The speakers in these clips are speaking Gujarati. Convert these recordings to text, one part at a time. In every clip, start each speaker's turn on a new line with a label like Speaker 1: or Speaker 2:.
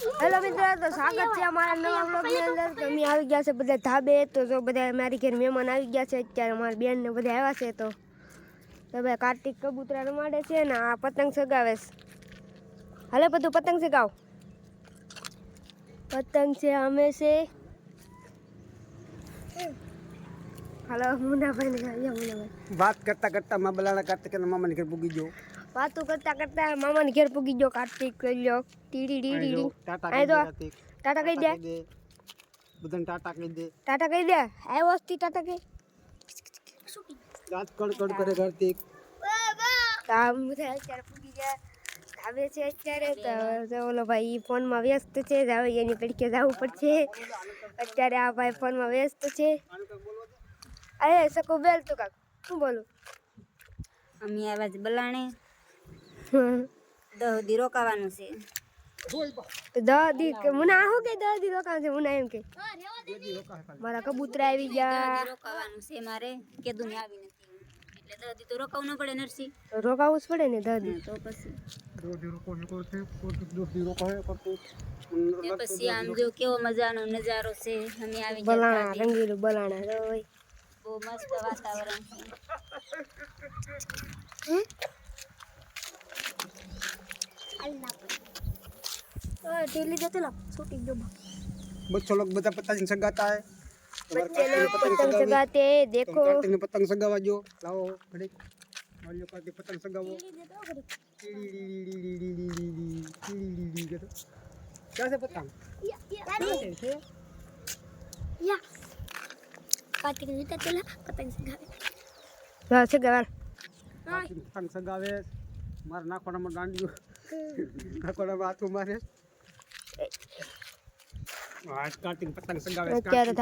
Speaker 1: હેલો મિત્રો તો સ્વાગત છે અમારા નવા બ્લોગની અંદર. તો અમે આવી ગયા છે બધા ધાબે. તો જો બધા મારી ઘેર મહેમાન આવી ગયા છે અત્યારે અમારી બેન ને બધા આવ્યા છે. તો તો ભાઈ કાર્તિક કબૂતરા રમાડે છે ને આ પતંગ સગાવે છે. હાલે બધું પતંગ સગાવ. પતંગ છે અમે છે. હાલો મુનાભાઈ ને આવ્યા મુનાભાઈ
Speaker 2: વાત કરતા કરતા મા બલાણા કાર્તિક અને મામાની ઘર પૂગી ગયો.
Speaker 1: વાતો કરતા કરતા મામાની ઘેર પૂગી ગયો કાર્તિક કર્યો ટીડી ટીડી
Speaker 2: ડીડી જો, ટાટા કહી દે બધાને ટાટા કહી દે.
Speaker 1: ટાટા કહી દે. આવ્યો હતી ટાટા કહી.
Speaker 2: રાત કડ કડ કરે કાર્તિક.
Speaker 1: કામ બધા અત્યારે પૂગી ગયા. આવે છે અત્યારે તો ઓલો ભાઈ ફોનમાં વ્યસ્ત છે એની તરીકે જવું પડશે. અત્યારે આ ભાઈ ફોનમાં વ્યસ્ત છે. અરે સકો બેલ તો કાક. શું બોલું?
Speaker 3: અમે આવ્યા છે બલાણે. દહ દી રોકાવાનું છે.
Speaker 1: તો દહ દી કે મુના હું કે દહ દી રોકાણ છે? મુના એમ કે. મારા કબૂતરા આવી ગયા.
Speaker 3: રોકાવાનું છે મારે. કીધું ને આવી નથી. એટલે દહ તો રોકાવું ન પડે નરસી
Speaker 1: તો રોકાવું જ પડે ને દાદી
Speaker 3: તો પછી. પછી આમ જો કેવો મજાનો નજારો છે. અમે આવી ગયા
Speaker 1: બલાણા. રંગીલું બલાણા રોય.
Speaker 3: બહુ મસ્ત વાતાવરણ છે
Speaker 1: ઢીલી જતો લા છૂટી ગયો
Speaker 2: બચ્ચો લોગ બધા પતંગ સગાતા હે
Speaker 1: बच्चे लोग पतंग चगाते हैं देखो
Speaker 2: કાર્તિક ને પતંગ સગાવા જો લાવો ઘડીક માલ્યો કાર્તિક પતંગ સગાવો ક્યાં છે પતંગ ક્યાં છે?
Speaker 1: કાર્તિક જોતા પેલા પતંગ સગાવે હા
Speaker 2: સગાવે પતંગ સગાવે માર નાખોડામાં દાંડ્યું નાખોડામાં હાથું મારે
Speaker 1: અત્યારે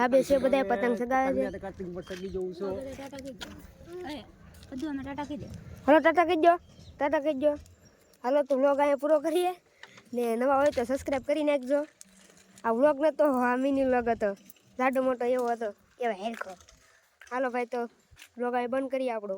Speaker 3: કહી દે
Speaker 1: હલો કહી દો હાલો તો વ્લોગ અહીંયા પૂરો કરીએ ને નવા હોય તો સબસ્ક્રાઈબ કરી નાખજો આ વ્લોગ નહોતો આ મિની વ્લોગ હતો જાડો મોટો એવો હતો એવા હેરખો હાલો ભાઈ તો બ્લોગ બંધ કરીએ આપણો.